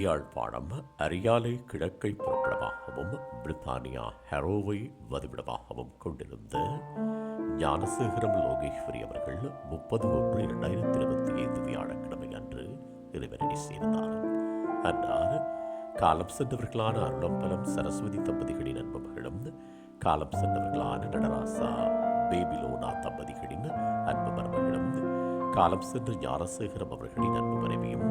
யாழ்ப்பாணம் அரியாலை கிழக்கை புறப்படமாகவும் பிரித்தானியா ஹெரோவை வதிவிடமாகவும் கொண்டிருந்த ஞானசேகரம் லோகேஸ்வரி அவர்கள் முப்பது ஒன்று இரண்டாயிரத்தி இருபத்தி ஐந்து வியாழக்கிழமை அன்று இறைவனை சேர்ந்தார். அன்னார் காலம் சென்றவர்களான அருளம்பலம் சரஸ்வதி தம்பதிகளின் அன்புமகளும் காலம் சென்றவர்களான நடராசா பேபிலோனா தம்பதிகளின் அன்பு மருமகளும் காலம் சென்ற ஞானசேகரம் அவர்களின் அன்பு மனைவியும்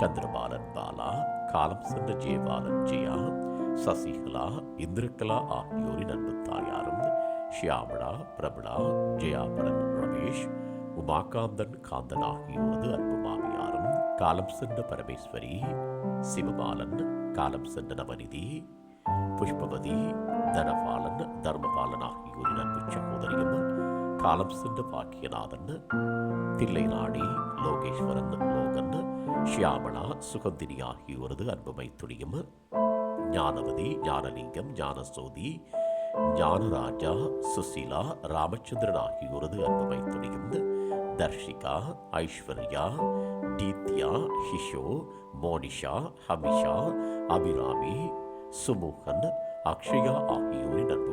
சந்திரபாலன் பாலா காலம் சென்ற ஜெயபாலன் ஜெயா சசிகலா இந்திரகலா ஆகியோரின் அன்பு தாயாரும் ஷியாமளா பிரபலா ஜெயாபரன் ரமேஷ் உமாகாந்தன் காந்தன் ஆகியோரது அன்பு மாமியாரும் காலம் சென்ற பரமேஸ்வரி சிவபாலன் காலம் சென்ற நவநிதி புஷ்பவதி தனபாலன் தர்மபாலன் ஆகியோரின் அன்பு சகோதரியும் காலம் சென்ற பாக்கியநாதன் தில்லைநாடி லோகேஸ்வரன் லோகன் ஷியாமளா சுகந்தினி ஆகியோரது அன்புமை துணியும். ஞானவதி ஞானலிங்கம் ஞானசோதி ஞானராஜா சுசீலா ராமச்சந்திரன் ஆகியோரது அன்புமை துணியும். தர்ஷிகா ஐஸ்வர்யா டீத்யா ஹிஷோ மோனிஷா ஹமிஷா அபிராமி சுமூகன் அக்ஷயா ஆகியோரின் அன்பு